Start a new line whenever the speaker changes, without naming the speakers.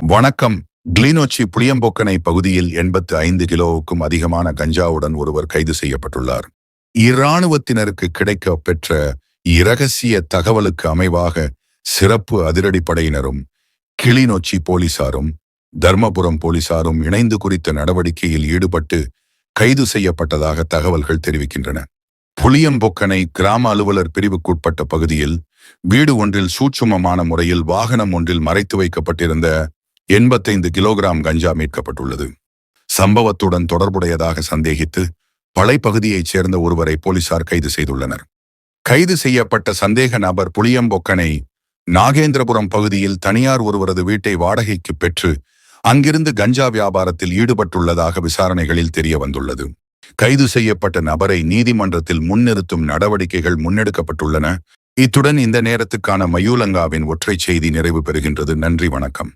வணக்கம். கிளிநொச்சி புளியம்பொக்கனை பகுதியில் எண்பத்து ஐந்து கிலோவுக்கும் அதிகமான கஞ்சாவுடன் ஒருவர் கைது செய்யப்பட்டுள்ளார். இராணுவத்தினருக்கு கிடைக்க பெற்ற இரகசிய தகவலுக்கு அமைவாக சிறப்பு அதிரடிப்படையினரும் கிளிநொச்சி போலீசாரும் தர்மபுரம் போலீசாரும் இணைந்து குறித்த நடவடிக்கையில் ஈடுபட்டு கைது செய்யப்பட்டதாக தகவல்கள் தெரிவிக்கின்றன. புளியம்பொக்கனை கிராம அலுவலர் பிரிவுக்குட்பட்ட பகுதியில் வீடு ஒன்றில் சூட்சுமமான முறையில் வாகனம் ஒன்றில் மறைத்து வைக்கப்பட்டிருந்த எண்பத்தைந்து கிலோகிராம் கஞ்சா மீட்கப்பட்டுள்ளது. சம்பவத்துடன் தொடர்புடையதாக சந்தேகித்து பழைப்பகுதியைச் சேர்ந்த ஒருவரை போலீசார் கைது செய்துள்ளனர். கைது செய்யப்பட்ட சந்தேக நபர் புளியம்பொக்கனை நாகேந்திரபுரம் பகுதியில் தனியார் ஒருவரது வீட்டை வாடகைக்கு பெற்று அங்கிருந்து கஞ்சா வியாபாரத்தில் ஈடுபட்டுள்ளதாக விசாரணைகளில் தெரிய வந்துள்ளது கைது செய்யப்பட்ட நபரை நீதிமன்றத்தில் முன்னிறுத்தும் நடவடிக்கைகள் முன்னெடுக்கப்பட்டுள்ளன. இத்துடன் இந்த நேரத்துக்கான மயூலங்காவின் ஒற்றைச் செய்தி நிறைவு பெறுகின்றது. நன்றி வணக்கம்.